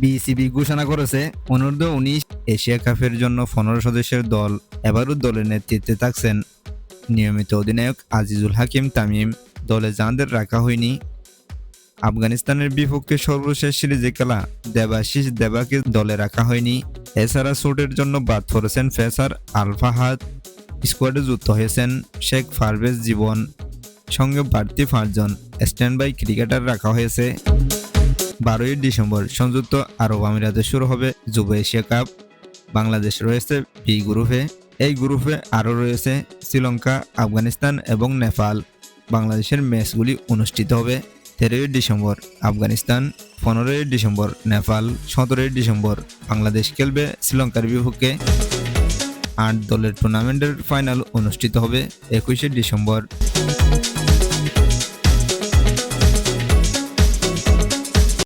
BCB ঘোষণা করেছে অনূর্ধ্ব উনিশ এশিয়া কাপের জন্য পনেরো সদস্যের দল এবারও দলের নেতৃত্বে থাকছেন। নিয়মিত অধিনায়ক আজিজুল হাকিম তামিম, দলে যাঁদের রাখা হয়নি। আফগানিস্তানের বিপক্ষে সর্বশেষ সিরিজে খেলা দেবাশিস দেবাকে দলে রাখা হয়নি। এছাড়া চোটের জন্য বাদ পড়েছেন ফেসার আলফাহাদ। স্কোয়াডে যুক্ত হয়েছেন শেখ ফারভেজ জীবন। সঙ্গে বাড়তি পাঁচজন স্ট্যান্ড বাই ক্রিকেটার রাখা হয়েছে। বারোই ডিসেম্বর সংযুক্ত আরব আমিরাতে শুরু হবে যুব এশিয়া কাপ। বাংলাদেশ রয়েছে বি গ্রুপে এই গ্রুপে আরও রয়েছে শ্রীলঙ্কা, আফগানিস্তান এবং নেপাল। বাংলাদেশের ম্যাচগুলি অনুষ্ঠিত হবে তেরোই ডিসেম্বর আফগানিস্তান, পনেরোই ডিসেম্বর নেপাল, সতেরোই ডিসেম্বর বাংলাদেশ খেলবে শ্রীলঙ্কার বিপক্ষে। আট দলের টুর্নামেন্টের ফাইনাল অনুষ্ঠিত হবে একুশে ডিসেম্বর।